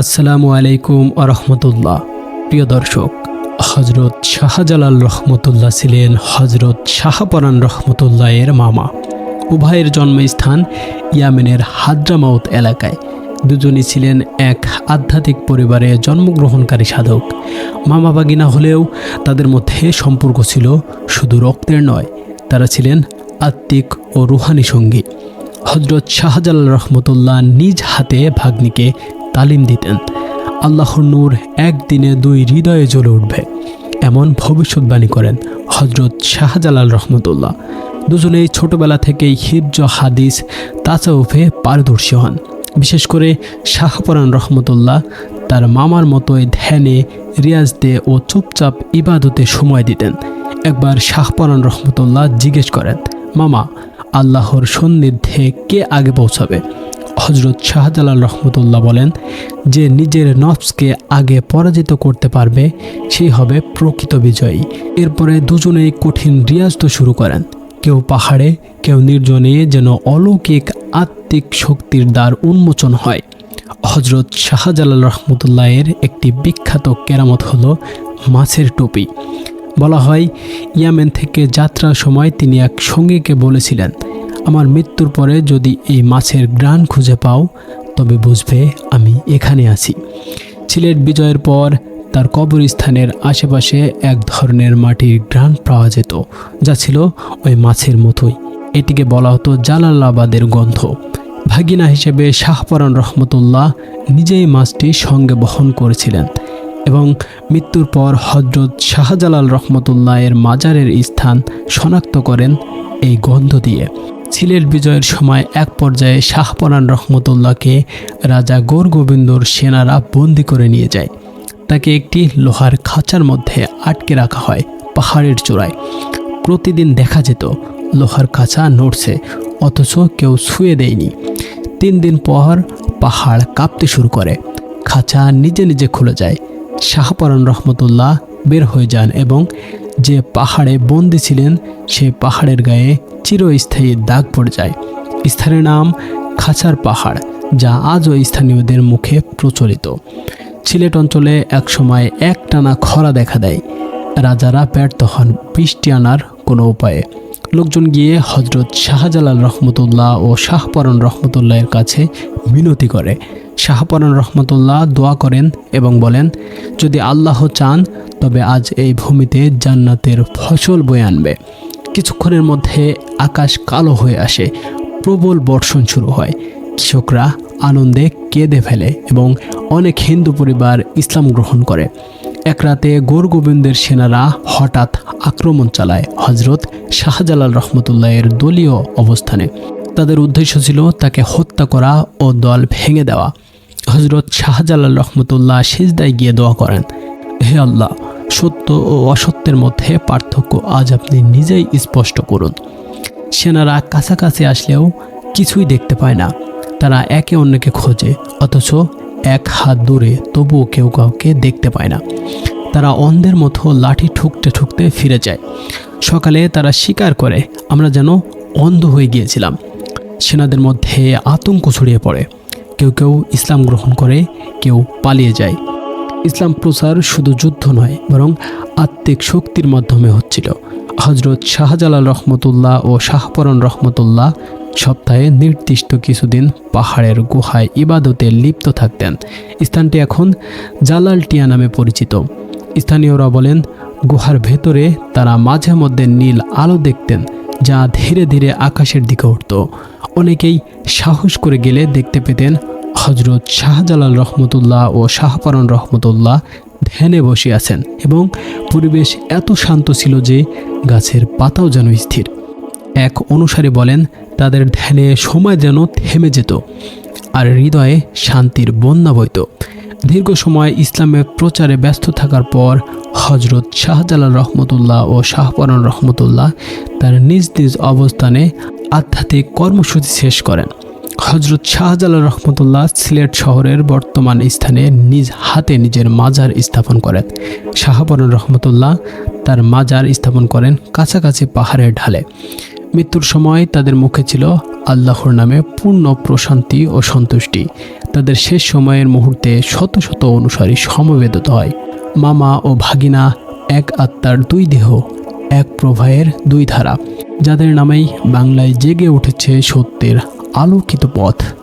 আসসালামু আলাইকুম আরহামতুল্লাহ। প্রিয় দর্শক হজরত শাহজালাল রহমতুল্লাহ ছিলেন হজরত শাহপরান রহমতুল্লাহ এর মামা। উভয়ের জন্মস্থান ইয়ামেনের হাদ্রামাউত এলাকায়। দুজনই ছিলেন এক আধ্যাত্মিক পরিবারে জন্মগ্রহণকারী সাধক। মামা বাগিনা হলেও তাদের মধ্যে সম্পর্ক ছিল শুধু রক্তের নয়, তারা ছিলেন আত্মিক ও রুহানি সঙ্গী। হজরত শাহজালাল রহমতুল্লাহ নিজ হাতে ভাগ্নিকে তালিম দিতেন। আল্লাহর নূর একদিনে দুই হৃদয়ে জ্বলে উঠবে, এমন ভবিষ্যৎবাণী করেন হজরত শাহজালাল রহমতুল্লাহ। দুজনেই ছোটবেলা থেকেই হিফজ হাদিস তাচাউফে পারদর্শী হন। বিশেষ করে শাহপরান রহমতুল্লাহ তার মামার মতোই ধ্যানে, রিয়াজতে ও চুপচাপ ইবাদতে সময় দিতেন। একবার শাহপরান রহমতুল্লাহ জিজ্ঞেস করেন, মামা, আল্লাহর সন্নিধ্যে কে আগে পৌঁছাবে? হজরত শাহজালাল রহমতুল্লাহ বলেন, যে নিজের নফসকে আগে পরাজিত করতে পারবে সেই হবে প্রকৃত বিজয়ী। এরপরে দুজনেই কঠিন রিয়াজ তো শুরু করেন। কেউ পাহাড়ে, কেউ নির্জনে যেন অলৌকিক আত্মিক শক্তির দ্বার উন্মোচন হয়। হজরত শাহজালাল রহমতুল্লাহের একটি বিখ্যাত কেরামত হলো মাছের টুপি। বলা হয়, ইয়ামেন থেকে যাত্রার সময় তিনি এক সঙ্গীকে বলেছিলেন আমার মৃত্যুর পরে যদি এই মাছের গ্রাণ খুঁজে পাও, তবে বুঝবে আমি এখানে আছি। সিলেট বিজয়ের পর তার কবরস্থানের আশেপাশে এক ধরনের মাটির গ্রাণ পাওয়া যেত, যা ছিল ওই মাছের মতোই। এটিকে বলা হতো জালালাবাদের গন্ধ। ভাগিনা হিসেবে শাহপরান রহমতুল্লাহ নিজেই মাছটি সঙ্গে বহন করেছিলেন এবং মৃত্যুর পর হজরত শাহজালাল রহমতুল্লাহ এর মাজারের স্থান শনাক্ত করেন এই গন্ধ দিয়ে। সিলেট বিজয়ের সময় এক পর্যায়ে শাহপরান রহমতুল্লাহকে রাজা গোরগোবিন্দর সেনারা বন্দি করে নিয়ে যায়। তাকে একটি লোহার খাঁচার মধ্যে আটকে রাখা হয় পাহাড়ের চূড়ায়। প্রতিদিন দেখা যেত লোহার খাঁচা নড়ছে, অথচ কেউ ছুঁয়ে দেয়নি। তিন দিন পর পাহাড় কাঁপতে শুরু করে, খাঁচা নিজে নিজে খুলে যায়। শাহপরান রহমতুল্লাহ বের হয়ে যান এবং যে পাহাড়ে বন্দি ছিলেন সেই পাহাড়ের গায়ে চিরস্থায়ী দাগ পড়ে যায়। স্থানের নাম খাঁচার পাহাড়, যা আজও স্থানীয়দের মুখে প্রচলিত। সিলেট অঞ্চলে একসময় একটানা খরা দেখা দেয়। রাজারা ব্যর্থ হন বৃষ্টি আনার কোনো উপায়ে। লোকজন গিয়ে হজরত শাহজালাল রহমতুল্লাহ ও শাহপরণ রহমতুল্লাহের কাছে মিনতি করে। শাহপরণ রহমতুল্লাহ দোয়া করেন এবং বলেন, যদি আল্লাহ চান, তবে আজ এই ভূমিতে জান্নাতের ফসল বয়ে আনবে। কিছুক্ষণের মধ্যে আকাশ কালো হয়ে আসে, প্রবল বর্ষণ শুরু হয়। কৃষকরা আনন্দে কেঁদে ফেলে এবং অনেক হিন্দু পরিবার ইসলাম গ্রহণ করে। এক রাতে গোরগোবিন্দের সেনারা হঠাৎ আক্রমণ চালায় হজরত শাহজালাল রহমতুল্লাহের দলীয় অবস্থানে। তাদের উদ্দেশ্য ছিল তাকে হত্যা করা ও দল ভেঙে দেওয়া। হজরত শাহজালাল রহমতুল্লাহ সিজদায় গিয়ে দোয়া করেন, হে আল্লাহ সত্য ও অসত্যের মধ্যে পার্থক্য আজ আপনি নিজেই স্পষ্ট করুন। সেনারা কাছাকাছি আসলেও কিছুই দেখতে পায় না। তারা একে অন্যকে খোঁজে, অথচ এক হাত দূরে তবুও কেউ কাউকে দেখতে পায় না। তারা অন্ধের মতো লাঠি ঠুকতে ঠুকতে ফিরে যায়। সকালে তারা স্বীকার করে, আমরা যেন অন্ধ হয়ে গিয়েছিলাম। সেনাদের মধ্যে আতঙ্ক ছড়িয়ে পড়ে। কেউ কেউ ইসলাম গ্রহণ করে, কেউ পালিয়ে যায়। ইসলাম প্রচার শুধু যুদ্ধ নয়, বরং আত্মিক শক্তির মাধ্যমে হচ্ছিল। হজরত শাহজালাল রহমতুল্লাহ ও শাহপরণ রহমতুল্লাহ সপ্তাহে নির্দিষ্ট কিছুদিন পাহাড়ের গুহায় ইবাদতে লিপ্ত থাকতেন। স্থানটি এখন জালালটিয়া নামে পরিচিত। স্থানীয়রা বলেন, গুহার ভেতরে তারা মাঝে মধ্যে নীল আলো দেখতেন, যা ধীরে ধীরে আকাশের দিকে উঠত। অনেকেই সাহস করে গেলে দেখতে পেতেন হজরত শাহজালাল রহমতুল্লাহ ও শাহপরণ রহমতুল্লাহ ধ্যানে বসে আছেন এবং পরিবেশ এত শান্ত ছিল যে গাছের পাতাও যেন স্থির। এক অনুসারে বলেন, তাদের ধ্যানে সময় যেন থেমে যেত আর হৃদয়ে শান্তির বন্যা বইত। দীর্ঘ সময় ইসলামের প্রচারে ব্যস্ত থাকার পর হজরত শাহজালাল রহমতুল্লাহ ও শাহপরণ রহমতুল্লাহ তার নিজ নিজ অবস্থানে আধ্যাত্মিক কর্মসূচি শেষ করেন। হজরত শাহজালাল রহমতুল্লাহ সিলেট শহরের বর্তমান স্থানে নিজ হাতে নিজের মাজার স্থাপন করেন। শাহপরণ রহমতুল্লাহ তার মাজার স্থাপন করেন কাছাকাছি পাহাড়ের ঢালে। মৃত্যুর সময় তাদের মুখে ছিল আল্লাহর নামে পূর্ণ প্রশান্তি ও সন্তুষ্টি। তাদের শেষ সময়ের মুহূর্তে শত শত অনুসারী সমবেত হয়। মামা ও ভাগিনা, এক আত্মার দুই দেহ, এক প্রবাহের দুই ধারা, যাদের নামেই বাংলায় জেগে উঠেছে সত্যের আলোকিত পথ।